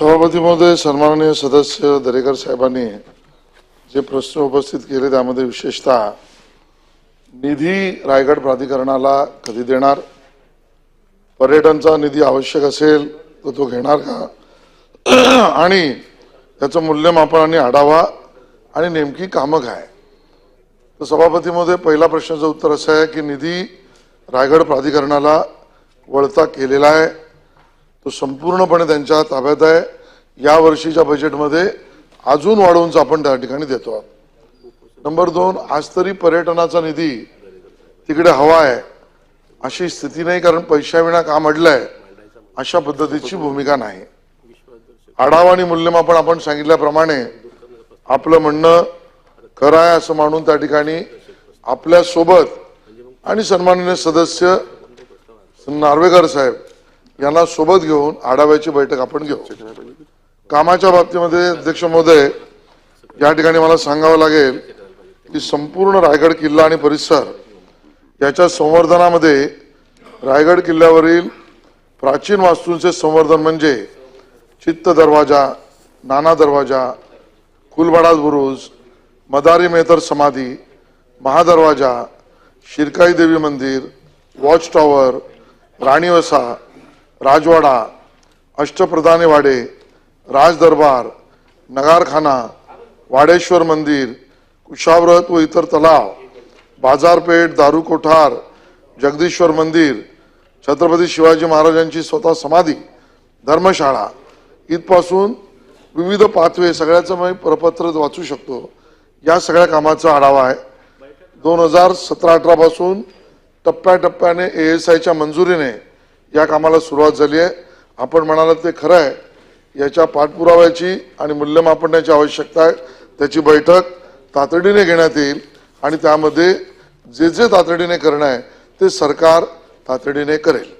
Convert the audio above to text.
सभापती महोदय सन्माननीय सदस्य दरेकर साहेबांनी जे प्रश्न उपस्थित केले त्यामध्ये विशेषतः निधी रायगड प्राधिकरणाला कधी देणार? पर्यटनचा निधी आवश्यक असेल तर तो घेणार का? आणि त्याचं मूल्यमापन आणि आढावा आणि नेमकी कामं काय? तर सभापती महोदय पहिला प्रश्नाचं उत्तर असं आहे की निधी रायगड प्राधिकरणाला वळता केलेला आहे. तो संपूर्णपणे त्यांच्या ताब्यात आहे. या वर्षीच्या बजेटमध्ये अजून वाढवून आपण त्या ठिकाणी देतो आहोत. नंबर दोन आज तरी पर्यटनाचा निधी तिकडे हवा आहे. अशी स्थिती नाही कारण पैशाविना काम अडलंय. अशा पद्धतीची भूमिका नाही. आढावा आणि मूल्यमापन आपण सांगितल्याप्रमाणे आपलं म्हणणं खरं आहे असं मानून त्या ठिकाणी आपल्यासोबत आणि सन्माननीय सदस्य नार्वेकर साहेब यांना सोबत घेऊन आढाव्याची बैठक आपण घेऊ. कामाच्या बाबतीमध्ये अध्यक्ष महोदय या ठिकाणी मला सांगावं लागेल की संपूर्ण रायगड किल्ला आणि परिसर याच्या संवर्धनामध्ये रायगड किल्ल्यावरील प्राचीन वास्तूंचे संवर्धन म्हणजे चित्त दरवाजा नाना दरवाजा कुलबाडा बुरुज मदारी मेहतर समाधी महादरवाजा शिरकाई देवी मंदिर वॉच टॉवर राणीवसा राजवाडा अष्टप्रधानी वाडे राजदरबार नगारखाना वाडेश्वर मंदिर कुशाव्रत व इतर तलाव बाजारपेठ दारू कोठार जगदीश्वर मंदिर छत्रपती शिवाजी महाराजांची स्वतः समाधी धर्मशाळा इथपासून विविध पाथवे सगळ्याचं मी प्रपत्र वाचू शकतो. या सगळ्या कामाचा आढावा आहे. दोन हजार सतरा अठरापासून टप्प्याटप्प्याने ए एस आयच्या मंजुरीने या कामाला सुरुवात झाली आहे. आपण म्हणालात ते खरं आहे. याच्या पाठपुराव्याची आणि मूल्यमापनाची आवश्यकता आहे. त्याची बैठक तातडीने घेण्यात येईल आणि त्यामध्ये जे जे तातडीने करणं आहे ते सरकार तातडीने करेल.